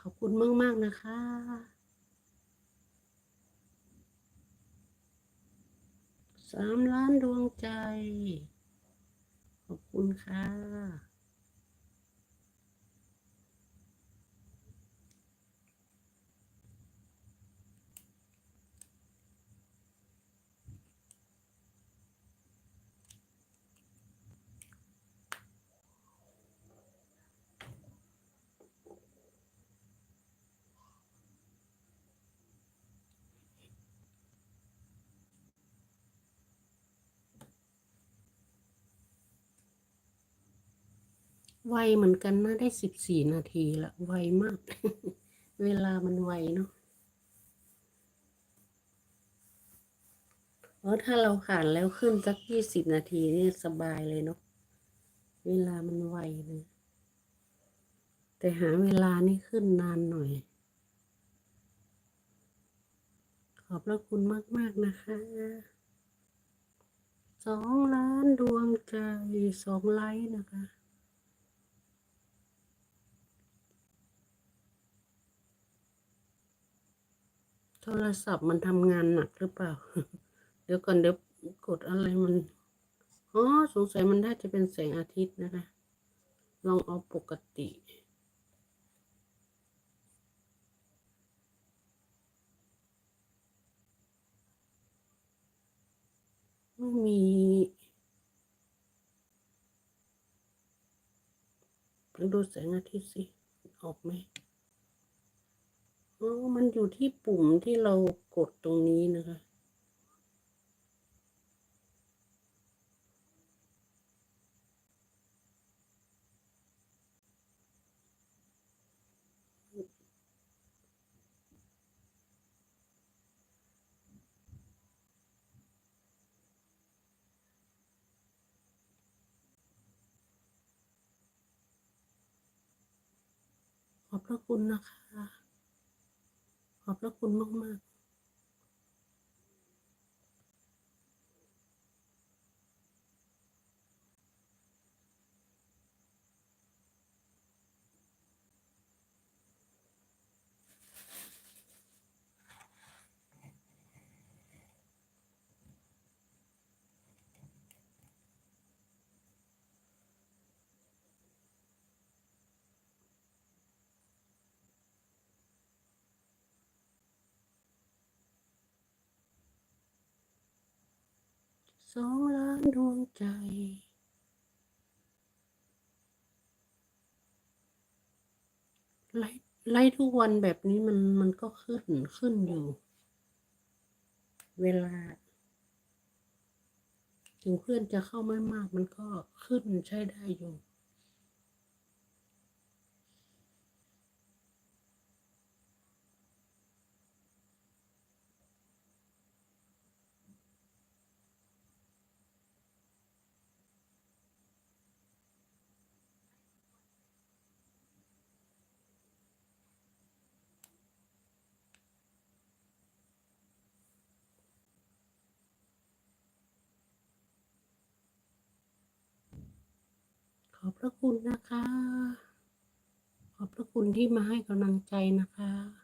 ขอบคุณมาก ๆ นะคะสามล้านดวงใจ ขอบคุณค่ะ ไวเหมือนกันนะได้สิบสี่นาทีละไวมาก เวลามันไวเนาะเพราะถ้าเราผ่านแล้วขึ้นสักยี่สิบนาทีนี่สบายเลยเนาะเวลามันไวเลยแต่หาเวลานี่ขึ้นนานหน่อย ขอบพระคุณมาก ๆ นะคะสองล้านดวงใจสองไลค์นะคะ รศัพท์มันทำงานหนักหรือเปล่า เดี๋ยวก่อนเดี๋ยวกดอะไรมันอ๋อสงสัยมันน่าจะเป็นแสงอาทิตย์นะคะ ลองเอาปกติไม่มีดูแสงอาทิตย์สิ ออกไหม อ๋อ มันอยู่ที่ปุ่มที่เรากดตรงนี้นะคะ ขอบพระคุณนะคะ อบพระคุณมาก ๆ สองล้านดวงใจ ไล่ไล่ทุกวันแบบนี้มันมันก็ขึ้นขึ้นอยู่ เวลา ถึงเพื่อนจะเข้าไม่มากมันก็ขึ้นใช้ได้อยู่ พระคุณนะคะ ขอบพระคุณที่มาให้กำลังใจนะคะ